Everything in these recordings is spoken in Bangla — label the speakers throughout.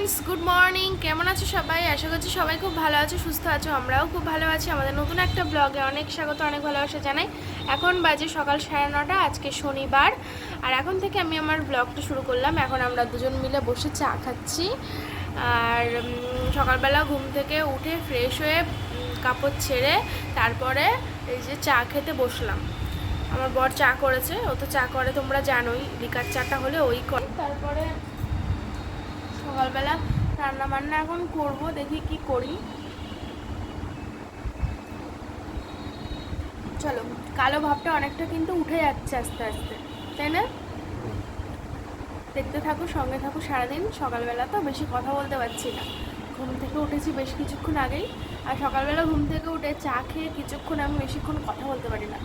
Speaker 1: Friends, good morning. কেমন আছো সবাই? আশা করছি সবাই খুব ভালো আছো, সুস্থ আছো, আমরাও খুব ভালো আছি। আমাদের নতুন একটা ব্লগে অনেক স্বাগত, অনেক ভালোবাসা জানাই। এখন বাজে সকাল সাড়ে নটা, আজকে শনিবার। আর এখন থেকে আমি আমার ব্লগটা শুরু করলাম। এখন আমরা দুজন মিলে বসে চা খাচ্ছি। আর সকালবেলা ঘুম থেকে উঠে ফ্রেশ হয়ে কাপড় ছেড়ে তারপরে এই যে চা খেতে বসলাম। আমার বর চা করেছে, ও তো চা করে তোমরা জানোই। লিকার চাটা হলে ওই করে। তারপরে সকালবেলা রান্না বান্না এখন করব, দেখি কি করি। চলো, কালো ভাবটা অনেকটা কিন্তু উঠে যাচ্ছে আস্তে আস্তে, তাই না? দেখতে থাকো, সঙ্গে থাকো সারাদিন, সকালবেলা তো বেশি কথা বলতে পারছি না। ঘুম থেকে উঠেছি বেশ কিছুক্ষণ আগেই, আর সকালবেলা ঘুম থেকে উঠে চা খেয়ে কিছুক্ষণ আমি বেশিক্ষণ কথা বলতে পারি না।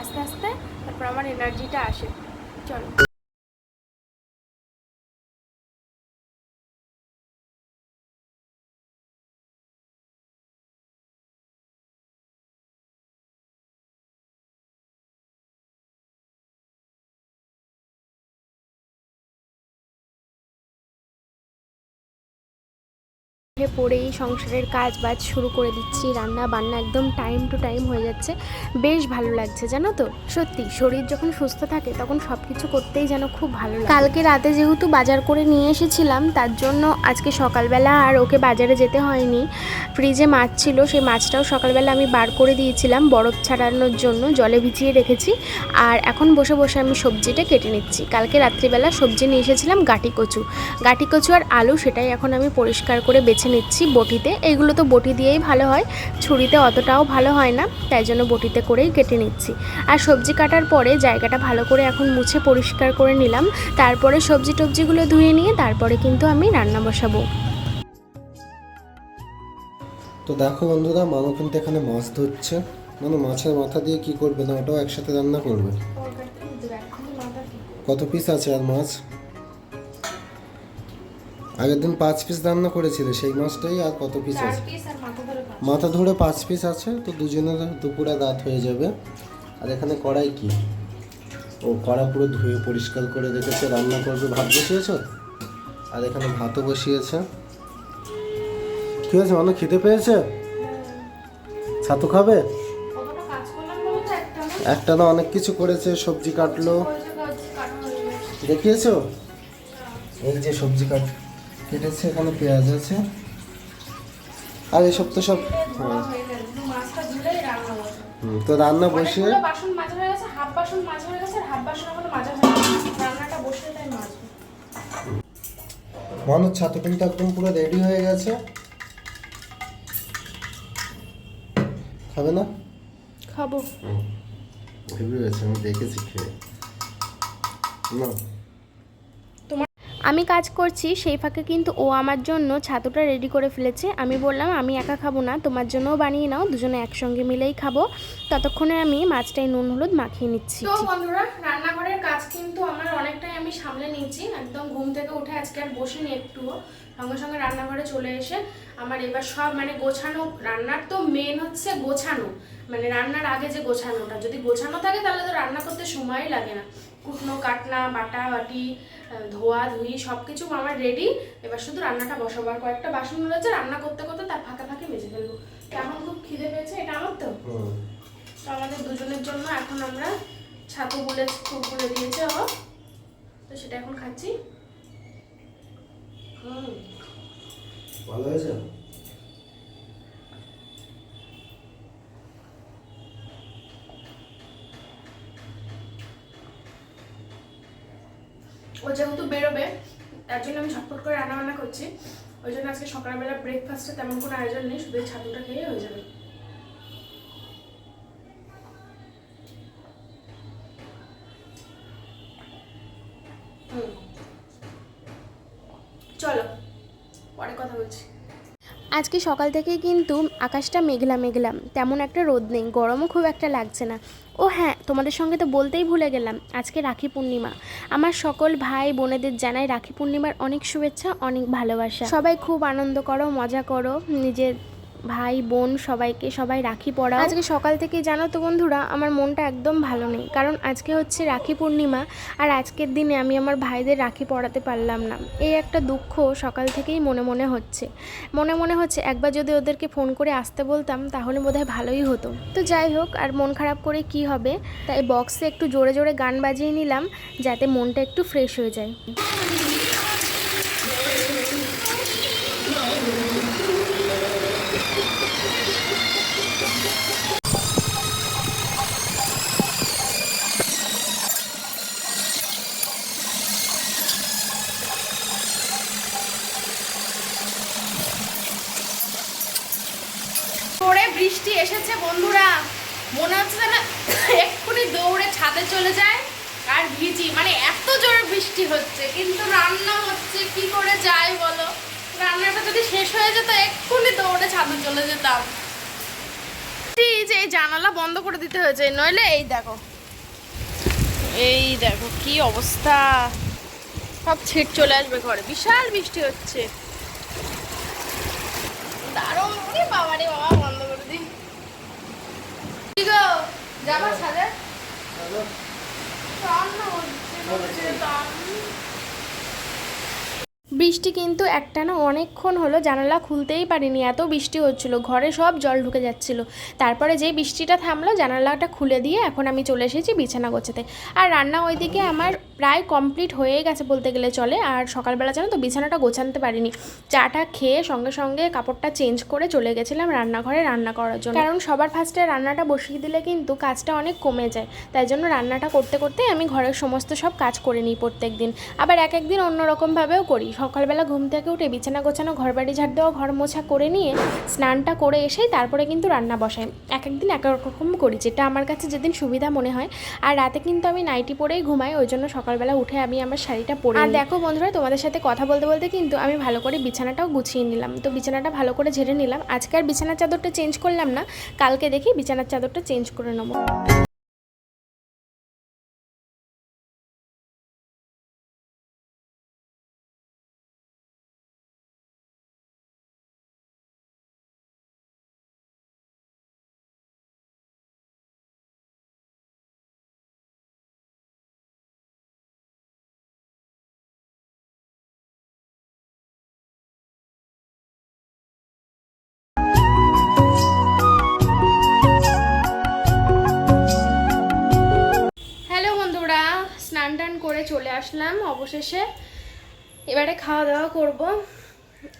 Speaker 1: আস্তে আস্তে তারপর আমার এনার্জিটা আসে। চলো। উঠে পড়েই সংসারের কাজ বাজ শুরু করে দিচ্ছি, রান্না বান্না একদম টাইম টু টাইম হয়ে যাচ্ছে। বেশ ভালো লাগছে, জানো তো? সত্যি, শরীর যখন সুস্থ থাকে তখন সব কিছু করতেই যেন খুব ভালো লাগে। কালকে রাতে যেহেতু বাজার করে নিয়ে এসেছিলাম, তার জন্য আজকে সকালবেলা আর ওকে বাজারে যেতে হয়নি। ফ্রিজে মাছ ছিল, সেই মাছটাও সকালবেলা আমি বার করে দিয়েছিলাম বরফ ছাড়ানোর জন্য, জলে ভিজিয়ে রেখেছি। আর এখন বসে বসে আমি সবজিটা কেটে নিচ্ছি। কালকে রাত্রিবেলা সবজি নিয়ে এসেছিলাম গাটি কচু। গাটি কচু আর আলু সেটাই এখন আমি পরিষ্কার করে বেছে নিচ্ছি বটিতে। এইগুলো তো বটি দিয়েই ভালো হয়। ছুরিতে অতটাও ভালো হয় না তাই জন্য বটিতে করেই কেটে নিচ্ছি। আর সবজি কাটার পরে জায়গাটা ভালো করে এখন মুছে পরিষ্কার করে নিলাম। তারপরে সবজি টবজিগুলো ধুয়ে নিয়ে তারপরে কিন্তু আমি রান্না বসাবো।
Speaker 2: তো দেখো বন্ধুরা মানু কিন্তু এখানে মাছ ধরছে। মানে মাছের মাথা দিয়ে কি করবে না ওটাও একসাথে রান্না করবে। কত পিস আছে আর মাছ? আগের দিন পাঁচ পিস রান্না করেছিলে সেই মাছটাই আর কত পিস আছে? মাথা ধরে পাঁচ পিস আছে তো দুজনের দুপুরে রাত হয়ে যাবে। আর এখানে কড়াই কি? ও কড়া পুরো ধুয়ে পরিষ্কার করে রেখেছে রান্না করবে ভাত বসিয়েছ? আর এখানে ভাতও বসিয়েছে। কি হয়েছে অনেক খেতে পেয়েছে? ছাতু খাবে? একটা না? অনেক কিছু করেছে সবজি কাটলো। দেখিয়েছো? এই যে সবজি কাট কেটেছে এখানে পেঁয়াজ আছে। আর এসব তো সব তো রান্না বসিয়ে
Speaker 1: বাসন মাজা হয়ে গেছে হাফ বাসন মাজা হয়ে গেছে আর হাফ বাসন এখনও মাজা হয়নি রান্নাটা বসে তাই মাজবো।
Speaker 2: মানুষ ছাতু কিন্তু একদম পুরো রেডি হয়ে গেছে। খাবে না?
Speaker 1: খাব।
Speaker 2: ভেবে গেছে আমি দেখেছি খেয়ে। না।
Speaker 1: আমি কাজ করছি, সেই ফাঁকে কিন্তু ও আমার জন্য ছাতুটা রেডি করে ফেলেছে। আমি বললাম, আমি একা খাব না, তোমার জন্যও বানিয়ে নাও, দুজনে একসঙ্গে মিলেই খাব। ততক্ষণে আমি মাছটাই নুন, হলুদ মাখিয়ে নিচ্ছি। তো বন্ধুরা, রান্নাঘরের কাজ কিন্তু আমার অনেকটাই আমি সামলে নিয়েছি। একদম ঘুম থেকে উঠে আজকে আর বসে বসিনি একটুও। সঙ্গে সঙ্গে রান্নাঘরে চলে এসে আমার এবার সব মানে গোছানো রান্নার তো মেন হচ্ছে গোছানো। মানে রান্নার আগে যে গোছানোটা, যদি গোছানো থাকে তাহলে তো রান্না করতে সময়ই লাগে না। কুটনো কাটনা বাটা বাটি ধোয়া ধুই সব কিছু আমার রেডি এবার শুধু রান্নাটা বসাবার কয়েকটা বাসন রয়েছে রান্না করতে করতে তার ফাঁকে ফাঁকে মেজে ফেলব। এখন খুব খিদে পেয়েছে এটা আমার তো? তো আমাদের দুজনের জন্য এখন আমরা ছাতু বলে খুব বলে দিয়েছে ও। তো সেটা এখন খাচ্ছি। হুম।
Speaker 2: ভালো হয়েছে?
Speaker 1: ও যেহেতু বেরোবে, তার জন্য আমি ঝটপট করে রান্না বান্না করছি। ওই জন্য আজকে সকালবেলা ব্রেকফাস্টে তেমন কোনো আয়োজন নেই, শুধু ছাতুটা খেয়ে হয়ে যাবে। চলো, পরে কথা বলছি। আজকে সকাল থেকে কিন্তু আকাশটা মেঘলা মেঘলা, তেমন একটা রোদ নেই, গরমও খুব একটা লাগছে না। ও হ্যাঁ তোমাদের সঙ্গে তো বলতেই ভুলে গেলাম, আজকে রাখি পূর্ণিমা। আমার সকল ভাই বোনেদের জানাই রাখি পূর্ণিমার অনেক শুভেচ্ছা, অনেক ভালোবাসা। সবাই খুব আনন্দ করো, মজা করো, নিজের ভাই, বোন সবাইকে সবাই রাখি পড়া আজকে সকাল থেকেই জানো তো বন্ধুরা, আমার মনটা একদম ভালো নেই। কারণ আজকে হচ্ছে রাখি পূর্ণিমা, আর আজকের দিনে আমি আমার ভাইদের রাখি পড়াতে পারলাম না। এই একটা দুঃখ সকাল থেকেই মনে মনে হচ্ছে। মনে মনে হচ্ছে একবার যদি ওদেরকে ফোন করে আসতে বলতাম, তাহলে বোধহয় ভালোই হতো। তো যাই হোক, আর মন খারাপ করে কি হবে? তাই বক্সে একটু জোরে জোরে গান বাজিয়ে নিলাম, যাতে মনটা একটু ফ্রেশ হয়ে যায়।
Speaker 3: মনে হচ্ছে যেন এক্ষুনি দৌড়ে ছাদে চলে যায় আর ভিজি। মানে এত জোরে বৃষ্টি হচ্ছে, কিন্তু রান্না হচ্ছে, কি করে যায় বলো? রান্নাটা যদি শেষ হয়ে যেত, এক্ষুনি দৌড়ে ছাদে চলে যেতাম। যে, এই জানালা বন্ধ করে দিতে হয়েছে, নইলে এই দেখো। এই দেখো কি অবস্থা। সব ছিট চলে আসবে ঘরে, বিশাল বৃষ্টি হচ্ছে দারুণ ওরে বাবা রে বাবা বন্ধ করে দিই কি গো যাবা ছাদে রান্না হচ্ছে হচ্ছে দাম
Speaker 1: বৃষ্টি কিন্তু একটা না অনেকক্ষণ হলো জানালা খুলতেই পারিনি। এত বৃষ্টি হচ্ছিল, ঘরে সব জল ঢুকে যাচ্ছিল। তারপরে যেই বৃষ্টিটা থামলো জানালাটা খুলে দিয়ে এখন আমি চলে এসেছি বিছানা গোছাতে। আর রান্না ওইদিকে আমার প্রায় কমপ্লিট হয়ে গেছে বলতে গেলে চলে, আর সকালবেলা জানো তো বিছানাটা গোছানতে পারিনি। চাটা খেয়ে সঙ্গে সঙ্গে কাপড়টা চেঞ্জ করে চলে গেছিলাম রান্নাঘরে রান্না করার জন্য। কারণ সবার ফার্স্টে রান্নাটা বসিয়ে দিলে কিন্তু কাজটা অনেক কমে যায়। তাই জন্য রান্নাটা করতে করতে আমি ঘরের সমস্ত সব কাজ করে নিই প্রত্যেক দিন আবার এক একদিন অন্যরকমভাবেও করি। সকালবেলা ঘুম থেকে উঠে বিছানা গোছানো ঘর বাড়ি ঝাড় দেওয়া, ঘর মোছা করে নিয়ে স্নানটা করে এসেই তারপরে কিন্তু রান্না বসাই। এক একদিন এক রকম করি, যেটা আমার কাছে যেদিন সুবিধা মনে হয়। আর রাতে কিন্তু আমি নাইটি পরেই ঘুমাই, ওই জন্য সকালবেলা উঠে আমি আমার শাড়িটা পরে আর দেখো বন্ধুরা তোমাদের সাথে কথা বলতে বলতে কিন্তু আমি ভালো করে বিছানাটাও গুছিয়ে নিলাম। তো বিছানাটা ভালো করে ঝেড়ে নিলাম। আজকে আর বিছানার চাদরটা চেঞ্জ করলাম না। কালকে দেখি বিছানার চাদরটা চেঞ্জ করে নেব। স্নান টান করে চলে আসলাম অবশেষে। এবারে খাওয়া দাওয়া করব।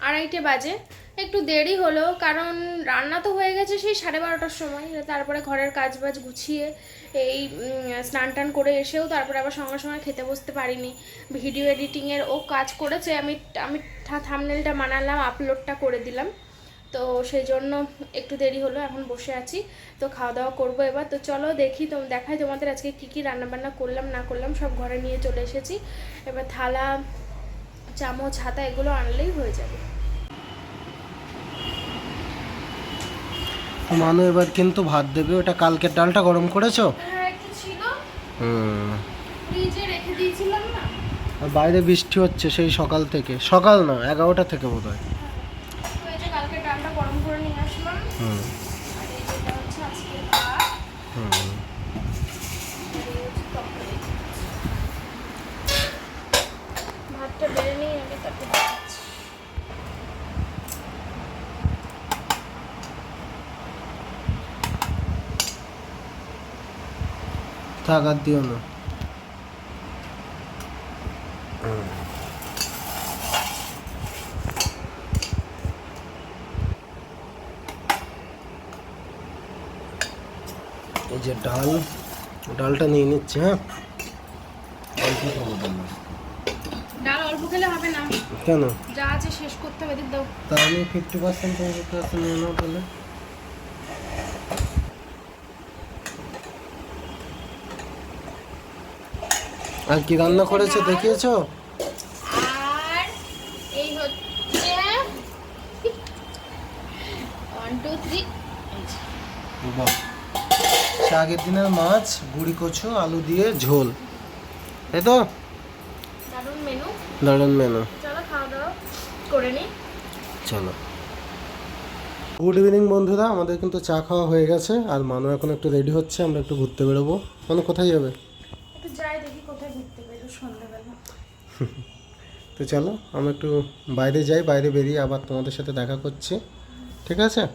Speaker 1: আড়াইটে বাজে। একটু দেরি হলো, কারণ রান্না তো হয়ে গেছে সেই সাড়ে বারোটার সময়। তারপরে ঘরের কাজ বাজ গুছিয়ে এই স্নান টান করে এসেও তারপরে আবার সঙ্গে সঙ্গে খেতে বসতে পারিনি। ভিডিও এডিটিংয়ের ও কাজ করেছে, আমি আমি থামনেলটা মানালাম আপলোডটা করে দিলাম। তো সেই জন্য একটু দেরি হলো এখন বসে আছি। তো খাওয়া দাওয়া করব এবার। তো চলো দেখি তো দেখাই তোমাদের আজকে কী কী রান্নাবান্না করলাম না করলাম সব ঘরে নিয়ে চলে এসেছি। এবার থালা চামচ হাতা এগুলো আনলেই হয়ে যাবে।
Speaker 2: মানু এবার কিন্তু ভাত দেবে। ওটা কালকের ডালটা গরম করেছ?
Speaker 3: হ্যাঁ একটু ছিল।
Speaker 2: হুম।
Speaker 3: ফ্রিজে রেখে দিয়েছিলাম না।
Speaker 2: বাইরে বৃষ্টি হচ্ছে সেই সকাল থেকে। সকাল না এগারোটা থেকে বোধ হয়
Speaker 3: তো এই যে কালকে ডালটা গরম করে নিয়ে আসলাম
Speaker 2: হুম হুম।
Speaker 3: ভাতটা বেড়ে নিয়ে আগে তারপর দেখাচ্ছি।
Speaker 2: থাক দিও না এই যে ডাল ডালটা নিয়ে নিচ্ছে হ্যাঁ? অল্প খাব ডাল।
Speaker 3: ডাল অল্প খেলে হবে না।
Speaker 2: কেন?
Speaker 3: যা আছে শেষ করতে হবে দাও।
Speaker 2: তা আমি ফিফটি পার্সেন্ট তোমার কাছে নিয়ে নাও তাহলে। আর কি রান্না করেছে দেখিয়েছো
Speaker 3: আর এই হচ্ছে ওয়ান টু থ্রি
Speaker 2: বাহ সে আগের দিনের মাছ গুড়ি কচু আলু দিয়ে ঝোল। তাই তো।
Speaker 3: দারুণ মেনু
Speaker 2: দারুণ মেনু
Speaker 3: চলো খাওয়া দাওয়া করে নিই
Speaker 2: চলো। গুড ইভিনিং বন্ধুরা। আমাদের কিন্তু চা খাওয়া হয়ে গেছে। আর মানু এখন একটু রেডি হচ্ছে। আমরা একটু ঘুরতে বেরোবো। মানে কোথায় যাবে?
Speaker 3: একটু যাই দেখি কোথায় ঘুরতে বেরো সন্ধ্যাবেলা।
Speaker 2: তো চলো আমরা একটু বাইরে যাই। বাইরে বেরিয়ে আবার তোমাদের সাথে দেখা করছি। ঠিক আছে?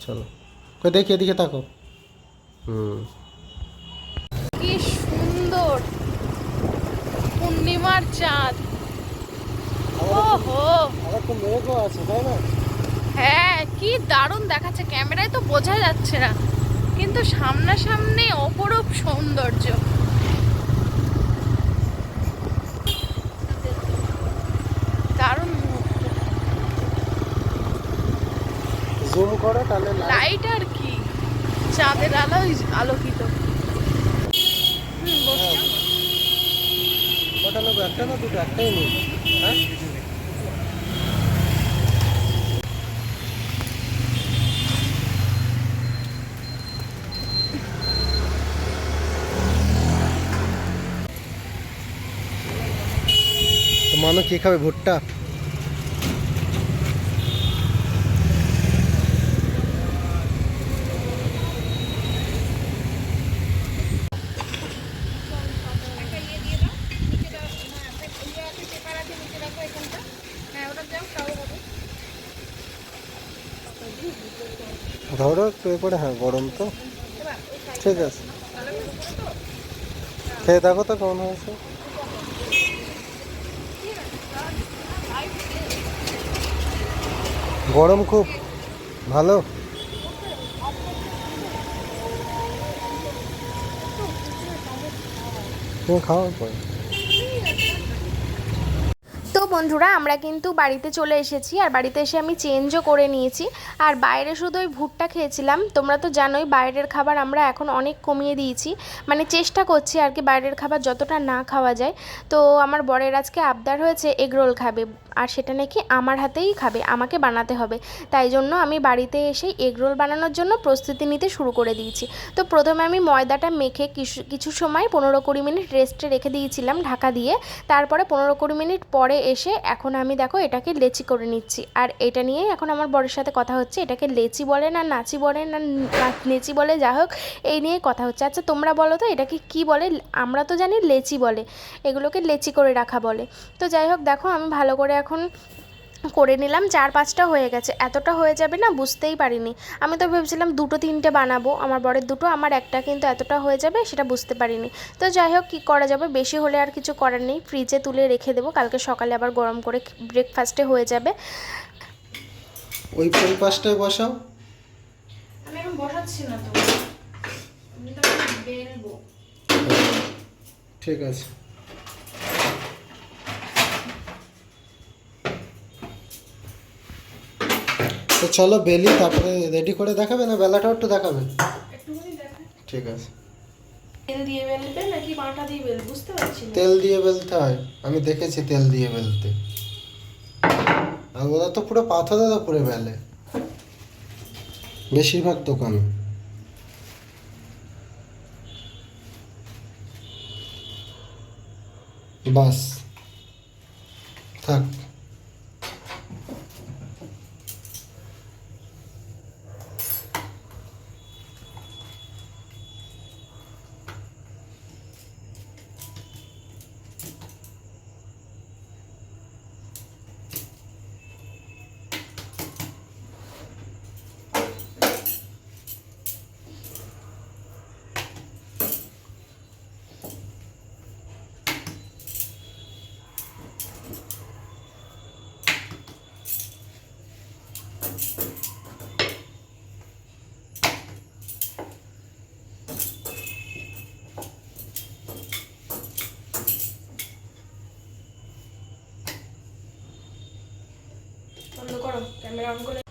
Speaker 2: চলো। কই দেখি এদিকে তাকো।
Speaker 3: কি সুন্দর। পূর্ণিমার চাঁদ। ওহো। হ্যাঁ কি দারুণ দেখাচ্ছে। ক্যামেরায় তো বোঝা যাচ্ছে না। কিন্তু সামনাসামনি অপরূপ সৌন্দর্য। দারুণ মুহূর্ত। লাইট আর কি? চাঁদের আলোয় আলোকিত।
Speaker 2: একটাই হ্যাঁ? মানুষ কি খাবে? ভুট্টা? একটু এরপরে হ্যাঁ গরম তো। ঠিক আছে। খেয়ে দেখো তো কেমন হয়েছে। গরম খুব। ভালো? খাওয়ার পরে
Speaker 1: বন্ধুরা, আমরা কিন্তু বাড়িতে চলে এসেছি আর বাড়িতে এসে আমি চেঞ্জও করে নিয়েছি। আর বাইরে শুধু ওই ভুট্টা খেয়েছিলাম। তোমরা তো জানোই বাইরের খাবার আমরা এখন অনেক কমিয়ে দিয়েছি। মানে চেষ্টা করছি আর কি বাইরের খাবার যতটা না খাওয়া যায়। তো আমার বরের আজকে আবদার হয়েছে এগরোল খাবে। আর সেটা নাকি আমার হাতেই খাবে, আমাকে বানাতে হবে। তাই জন্য আমি বাড়িতে এসেই এগ রোল বানানোর জন্য প্রস্তুতি নিতে শুরু করে দিয়েছি। তো প্রথমে আমি ময়দাটা মেখে কিছু কিছু সময় পনেরো কুড়ি মিনিট রেস্টে রেখে দিয়েছিলাম ঢাকা দিয়ে। তারপরে পনেরো কুড়ি মিনিট পরে এসে এখন আমি দেখো এটাকে লেচি করে নিচ্ছি। আর এটা নিয়েই এখন আমার বরের সাথে কথা হচ্ছে, এটাকে লেচি বলে না নাচি বলে না, নেচি বলে যা হোক, এই নিয়ে কথা হচ্ছে। আচ্ছা তোমরা বলো তো এটাকে কি বলে? আমরা তো জানি লেচি বলে, এগুলোকে লেচি করে রাখা বলে। তো যাই হোক দেখো আমি ভালো করে এখন করে নিলাম চার পাঁচটা হয়ে গেছে। এতটা হয়ে যাবে না বুঝতেই পারিনি। আমি তো ভেবেছিলাম দুটো তিনটে বানাবো আমার বরের দুটো আমার একটা কিন্তু এতটা হয়ে যাবে সেটা বুঝতে পারিনি। তো যাই হোক কী করা যাবে? বেশি হলে আর কিছু করার নেই। ফ্রিজে তুলে রেখে দেবো কালকে সকালে আবার গরম করে ব্রেকফাস্টে হয়ে যাবে।
Speaker 2: ওই পাশটায় বসাও।
Speaker 3: আমি এখন বসাচ্ছি না তো। আমি তো বেলবো।
Speaker 2: ঠিক আছে। তো চলো বেলি তারপরে রেডি করে দেখাবে না? বেলাটাও একটু দেখাবে? ঠিক আছে।
Speaker 3: তেল দিয়ে বেলবে নাকি বাটা দিয়ে বেল? বুঝতে পারছি না।
Speaker 2: তেল দিয়ে বেলতে হয়। আমি দেখেছি তেল দিয়ে বেলতে। আর ওরা তো পুরো পাথরের ওপরে বেলে বেশিরভাগ দোকানে। বাস। থাক
Speaker 3: বন্ধ করো ক্যামেরা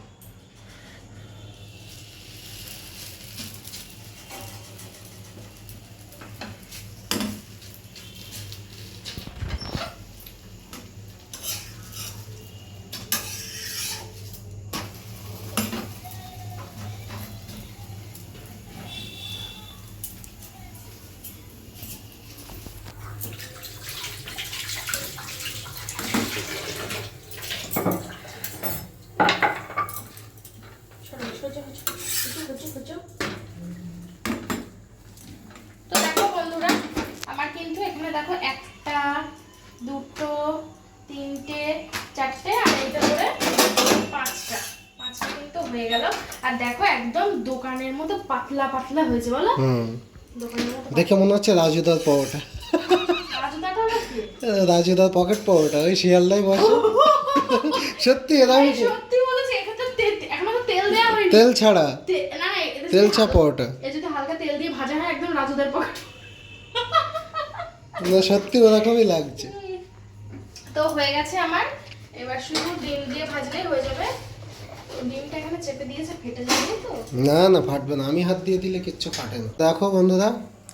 Speaker 3: একদম দোকানের মতো পাতলা পাতলা হয়েছে বলো।
Speaker 2: দেখে মনে হচ্ছে রাজুদার পরোটা? রাজুদার পকেট পরোটা ওই শিয়ালদাই বসে সত্যি এরকম
Speaker 3: সত্যি বলেছে এখানে তো তেল দেওয়া হয়নি।
Speaker 2: তেল ছাড়া?
Speaker 3: না
Speaker 2: তেল ছা পরোটা।
Speaker 3: এ যদি হালকা তেল দিয়ে ভাজা হয় একদম রাজুদের পকেট
Speaker 2: না সত্যি ওরকমই লাগছে।
Speaker 3: তো হয়ে গেছে আমার। এবার শুধু ডিম দিয়ে ভাজলেই হয়ে যাবে। ডিমটা এখানে চেপে দিয়েছে ফেটে যাবে তো?
Speaker 2: না না ফাটবে না। আমি হাত দিয়ে দিলে কিচ্ছু ফাটে না। দেখো বন্ধুরা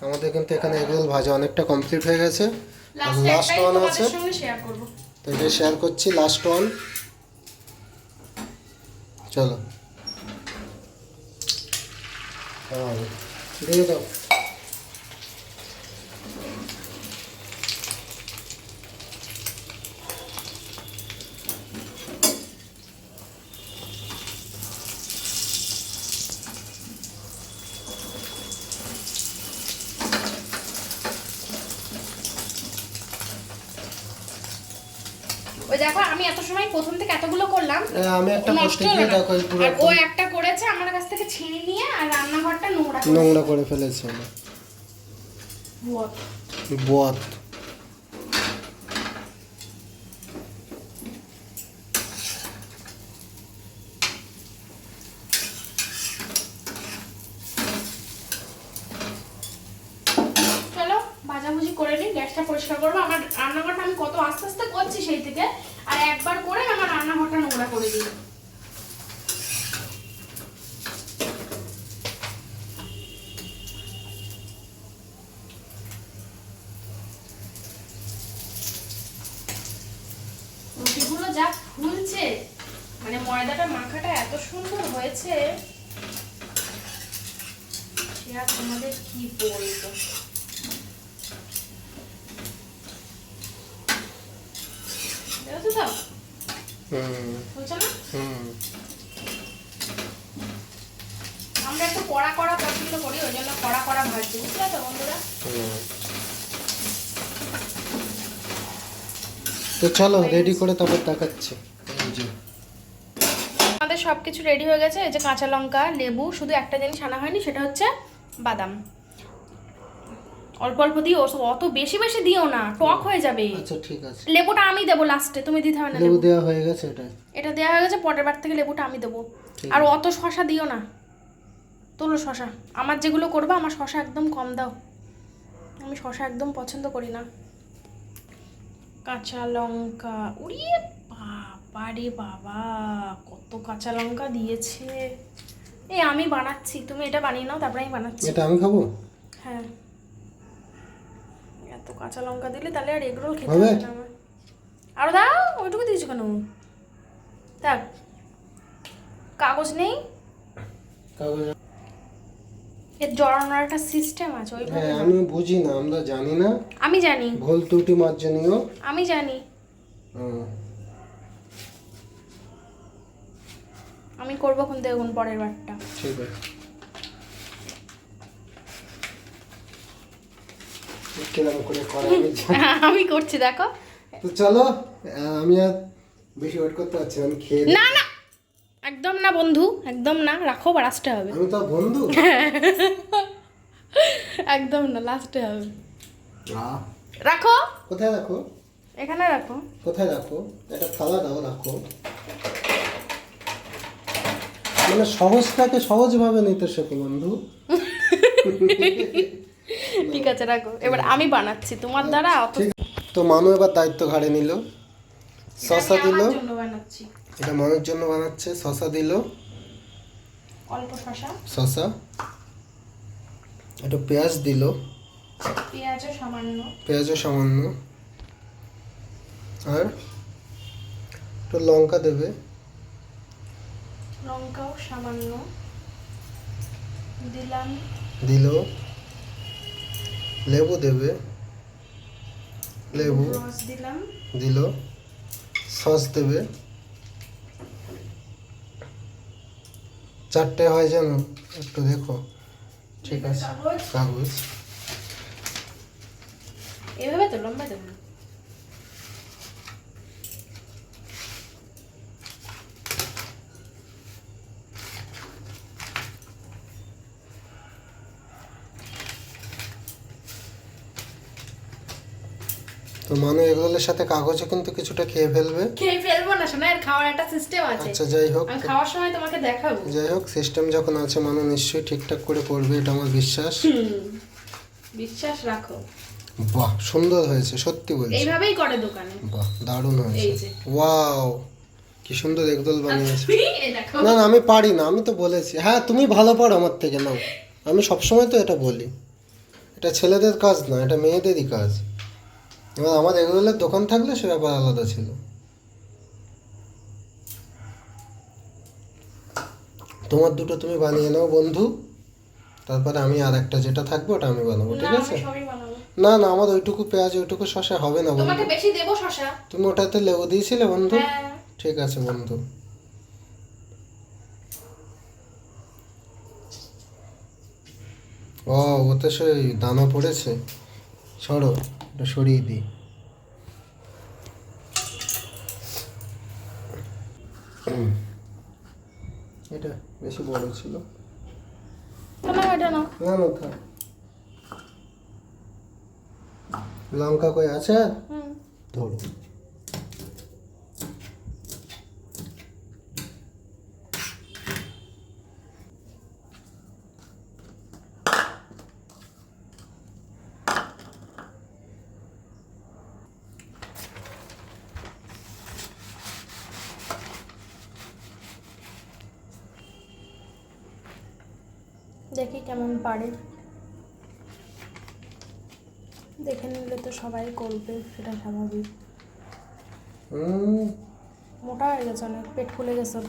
Speaker 2: আমাদের কিন্তু এখানে এগরোল ভাজা অনেকটা কমপ্লিট হয়ে গেছে।
Speaker 3: লাস্ট
Speaker 2: ওয়ান আছে।
Speaker 3: সঙ্গে শেয়ার
Speaker 2: তো এটা শেয়ার করছি লাস্ট ওয়ান চলো। দিয়ে দাও
Speaker 3: ওই দেখো আমি এত সময় প্রথম থেকে এতগুলো করলাম
Speaker 2: আমি একটা
Speaker 3: হলো
Speaker 2: গিয়ে। দেখো পুরো
Speaker 3: আর ও একটা করেছে আমার কাছ থেকে ছিনি নিয়ে আর রান্নাঘরটা নোংরা।
Speaker 2: নোংরা করে ফেলেছে
Speaker 3: চলো ভাজাভুজি করে নিই গ্যাসটা পরিষ্কার করব। আমার রান্নাঘরটা আমি কত আস্তে আস্তে করছি সেই থেকে। একবার করে আমার রান্নাঘরটা নোংরা করে দিই রুটিগুলো যা ফুলছে মানে ময়দাটা মাখাটা এত সুন্দর হয়েছে সে আর তোমাদের কি বলব দেখছ তো
Speaker 2: হুম
Speaker 3: বুঝছ না
Speaker 2: হুম
Speaker 3: আমরা একটু কড়া কড়া পছন্দ করি ওই জন্য কড়া কড়া ভাজছি বুঝলে তো বন্ধুরা
Speaker 2: হুম। তো চলো রেডি করে তারপর দেখাচ্ছি।
Speaker 3: আমাদের সব কিছু রেডি হয়ে গেছে এই যে কাঁচা লঙ্কা লেবু শুধু একটা জিনিস আনা হয়নি সেটা হচ্ছে বাদাম। অল্প অল্প দিও অত বেশি বেশি দিও না টক হয়ে যাবে।
Speaker 2: আচ্ছা ঠিক আছে।
Speaker 3: লেবুটা আমি দেবো লাস্টে তুমি দিতে হবে না
Speaker 2: লেবু দেওয়া হয়ে গেছে এটা
Speaker 3: এটা দেওয়া হয়ে গেছে পরের বার থেকে লেবুটা আমি দেবো। আর অত শশা দিও না। তোলো শশা। আমার যেগুলো করবে আমার শশা একদম কম দাও। আমি শশা একদম পছন্দ করি না। কাঁচা লঙ্কা উড়িয়ে বাবা রে বাবা কত কাঁচা লঙ্কা দিয়েছে। এই আমি বানাচ্ছি তুমি এটা বানিয়ে নাও তারপরে আমি বানাচ্ছি।
Speaker 2: এটা আমি খাব?
Speaker 3: হ্যাঁ। এত কাঁচা লঙ্কা দিলে তাহলে আর এগরোল খেতে
Speaker 2: হবে?
Speaker 3: না আমার। আরও দাও ওইটুকু দিয়েছ কেন? দেখ কাগজ নেই?
Speaker 2: কাগজ
Speaker 3: এর জড়ানোর একটা সিস্টেম আছে ওইভাবে
Speaker 2: হ্যাঁ আমি বুঝি না আমরা জানি না।
Speaker 3: আমি জানি।
Speaker 2: ভুল ত্রুটি মার্জনীয়
Speaker 3: আমি জানি। আমি করব কোন দেখুন পরের বারটা।
Speaker 2: ঠিক আছে। আমি
Speaker 3: করছি দেখো।
Speaker 2: তো চলো আমি আর বেশি ওয়েট করতে পারছি আমি খেয়ে
Speaker 3: না না একদম না বন্ধু একদম না রাখো বা লাস্টে হবে।
Speaker 2: আমি তো বন্ধু।
Speaker 3: একদম না লাস্টে হবে। রাখো।
Speaker 2: কোথায় রাখো?
Speaker 3: এখানে রাখো।
Speaker 2: কোথায় রাখো? একটা থালা দাও রাখো। মানে সহজটাকে সহজভাবে নিতে শেখো বন্ধু।
Speaker 3: ঠিক আছে রাখো। এবার আমি বানাচ্ছি তোমার দ্বারা
Speaker 2: তো মানু এবার দায়িত্ব ঘাড়ে নিল। শশা দিল।
Speaker 3: বানাচ্ছি।
Speaker 2: এটা মানুষ জন্য বানাচ্ছে শশা দিল।
Speaker 3: অল্প শশা
Speaker 2: শশা একটু পেঁয়াজ দিল।
Speaker 3: পেঁয়াজও সামান্য।
Speaker 2: পেঁয়াজও সামান্য। আর একটু লঙ্কা দেবে।
Speaker 3: লঙ্কাও সামান্য। দিলাম।
Speaker 2: দিল। লেবু দেবে। লেবু।
Speaker 3: দিলাম।
Speaker 2: দিল। সস দেবে। চারটে হয় যেন একটু দেখো। ঠিক আছে
Speaker 3: কাগজ। এভাবে তো লম্বা দেবো
Speaker 2: তো মানু এগুলোর সাথে কাগজও কিন্তু কিছুটা খেয়ে ফেলবে।
Speaker 4: খেয়ে ফেলব না শোনা এর খাওয়ার একটা সিস্টেম আছে।
Speaker 2: আচ্ছা যাই হোক।
Speaker 4: আমি খাওয়ার সময় তোমাকে দেখাবো।
Speaker 2: যাই হোক সিস্টেম যখন আছে মানু নিশ্চয়ই ঠিকঠাক করে করবে এটা আমার বিশ্বাস।
Speaker 4: বিশ্বাস রাখো।
Speaker 2: বাহ সুন্দর হয়েছে সত্যি বলছি।
Speaker 4: এইভাবেই করে দোকানে।
Speaker 2: বাহ দারুণ
Speaker 4: এই
Speaker 2: হয়েছে
Speaker 4: যে।
Speaker 2: ওয়াও কি সুন্দর একদল বানিয়েছে
Speaker 4: দেখো।
Speaker 2: না না আমি পারি না আমি তো বলেছি। হ্যাঁ তুমি ভালো পারো আমার থেকে নাও। আমি সবসময় তো এটা বলি। এটা ছেলেদের কাজ না এটা মেয়েদেরই কাজ। এবার আমার এগুলোর দোকান থাকলে সে ব্যাপার আলাদা ছিল। তোমার দুটো তুমি বানিয়ে নাও বন্ধু তারপরে আমি আর একটা যেটা থাকবে ওটা আমি বানাবো ঠিক আছে? না না আমার ওইটুকু পেঁয়াজ ওইটুকু শসা হবে না বন্ধু।
Speaker 4: তোমাকে বেশি দেবো
Speaker 2: তুমি ওটাতে লেবু দিয়েছিলে বন্ধু?
Speaker 4: হ্যাঁ।
Speaker 2: ঠিক আছে বন্ধু। ও ওতে সেই দানা পড়েছে। সরো। ওটা সরিয়ে দিই। এটা বেশি বড় ছিল।
Speaker 4: তোমার এটা নাও।
Speaker 2: না না থাক। লঙ্কা কই আছে? আর?
Speaker 3: দেখি কেমন পারে। দেখে নিলে তো সবাই করবে সেটা স্বাভাবিক। মোটা হয়ে গেছে অনেক পেট ফুলে গেছে।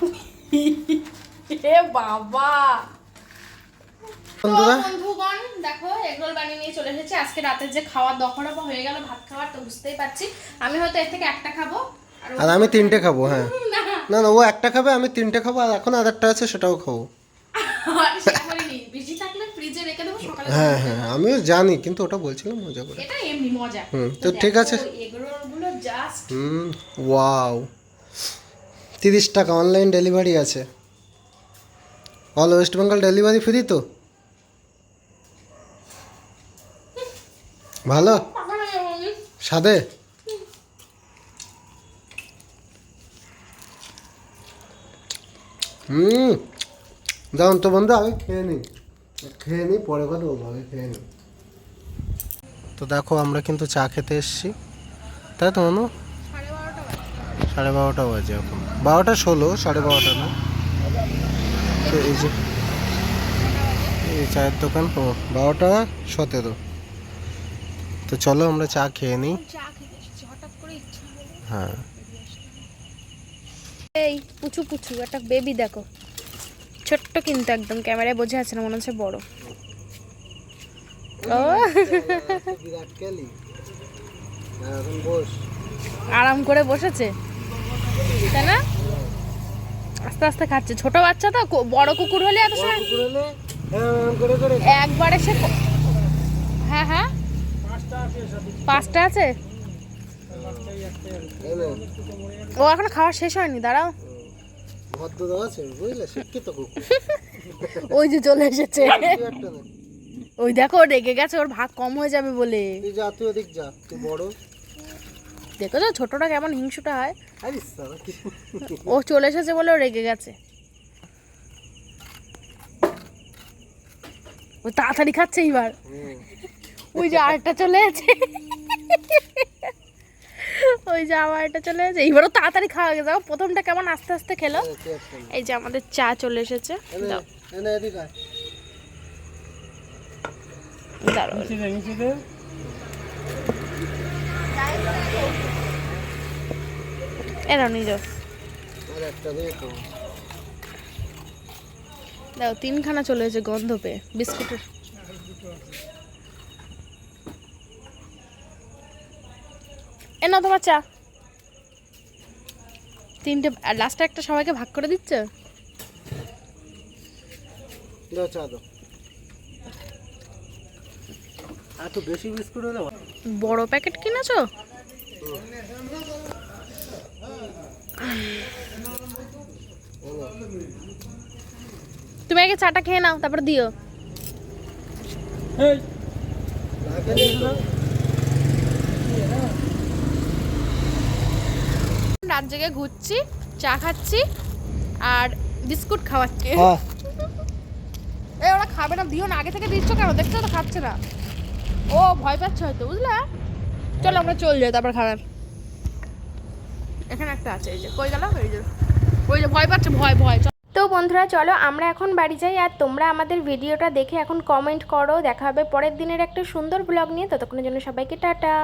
Speaker 4: এ বাবা! বন্ধুগণ দেখো এগরোল বানিয়ে নিয়ে চলে এসেছি। আজকে রাতের যে খাওয়ার দফারফা হয়ে গেল ভাত খাওয়ার তো বুঝতেই পারছি। আমি হয়তো এর থেকে একটা খাব আর
Speaker 2: আর আমি তিনটে খাব হ্যাঁ।
Speaker 4: না
Speaker 2: না ও একটা খাবে আমি তিনটে খাব আর এখন একটা আছে সেটাও খাব।
Speaker 4: সকালে
Speaker 2: হ্যাঁ হ্যাঁ আমিও জানি কিন্তু ওটা বলছিলাম মজা করে।
Speaker 4: এটা এমনি মজা।
Speaker 2: হুম, তো ঠিক আছে।
Speaker 4: Just
Speaker 2: hmm wow. তিরিশ টাকা অনলাইন ডেলিভারি আছে। All West Bengal delivery free তো? ভালো? সাদে? হুম। দাম তো বন্ধু আগে খেয়ে নিই খেয়ে নিই পরে কথা বলব আগে খেয়ে নিই তো দেখো আমরা কিন্তু চা খেতে এসেছি। তাই তো মানু সাড়ে বারোটা বাজে এখন। বারোটা ষোলো সাড়ে বারোটা না? তো এই যে এই চায়ের দোকান ও বারোটা সতেরো। তো চলো আমরা চা খেয়ে নিই। হ্যাঁ।
Speaker 3: পুচু পুচু একটা বেবি দেখো। ছোট্ট কিন্তু একদম ক্যামেরায় বোঝা যাচ্ছে না মনে হচ্ছে বড়। ও। আরাম করে বসেছে। তাই না? আস্তে আস্তে খাচ্ছে। ছোট বাচ্চা তো বড় কুকুর হলে এত সময় একবারে সে হ্যাঁ হ্যাঁ। পাঁচটা আছে? ও এখন খাওয়া শেষ হয়নি দাঁড়াও।
Speaker 2: ভদ্র দেওয়া আছে বুঝলে? শিক্ষিত কুকুর
Speaker 3: ওই যে চলে এসেছে। ওই দেখো ও রেগে গেছে ওর ভাগ কম হয়ে যাবে বলে।
Speaker 2: তুই যা তুই ওদিক যা তুই বড়।
Speaker 3: দেখো তো ছোটটা কেমন হিংসুটা হয়। ও চলে এসেছে বলে ও রেগে গেছে। ও তাড়াতাড়ি খাচ্ছে এইবার। ওই যে আরেকটা চলে আছে। ওই যে আমার এটা চলে আছে এইবারও তাড়াতাড়ি খাওয়া গেছে। দেখো প্রথমটা কেমন আস্তে আস্তে খেলো?
Speaker 2: এই
Speaker 3: যে আমাদের চা চলে এসেছে।
Speaker 2: দে তো।
Speaker 3: দাও তিনখানা চলে এসেছে গন্ধ পেয়ে। বিস্কুটের। এ না তোমার চা। তিনটে লাস্টে একটা সবাইকে ভাগ করে দিচ্ছে?
Speaker 2: দাও চা দাও। এত বেশি বিস্কুট হলে।
Speaker 3: বড় প্যাকেট কিনেছো? তুমি আগে চাটা খেয়ে নাও তারপর দিও। রাত জেগে ঘুরছি চা খাচ্ছি আর বিস্কুট খাওয়াচ্ছি। এ ওরা খাবে না দিও না আগে থেকে দিচ্ছ কেন? দেখছ তো খাচ্ছে না। ও ভয় পাচ্ছে হয়তো বুঝলে? চলো আমরা চল যাই তারপর খাবার। এখানে একটা আছে এই যে কই গেল? এই যে ওই যে ভয় পাচ্ছে ভয় ভয়।
Speaker 1: তো বন্ধুরা চলো আমরা এখন বাড়ি যাই আর তোমরা আমাদের ভিডিওটা দেখে এখন কমেন্ট করো দেখা হবে পরের দিনের একটা সুন্দর ব্লগ নিয়ে ততক্ষণের জন্য সবাইকে টাটা।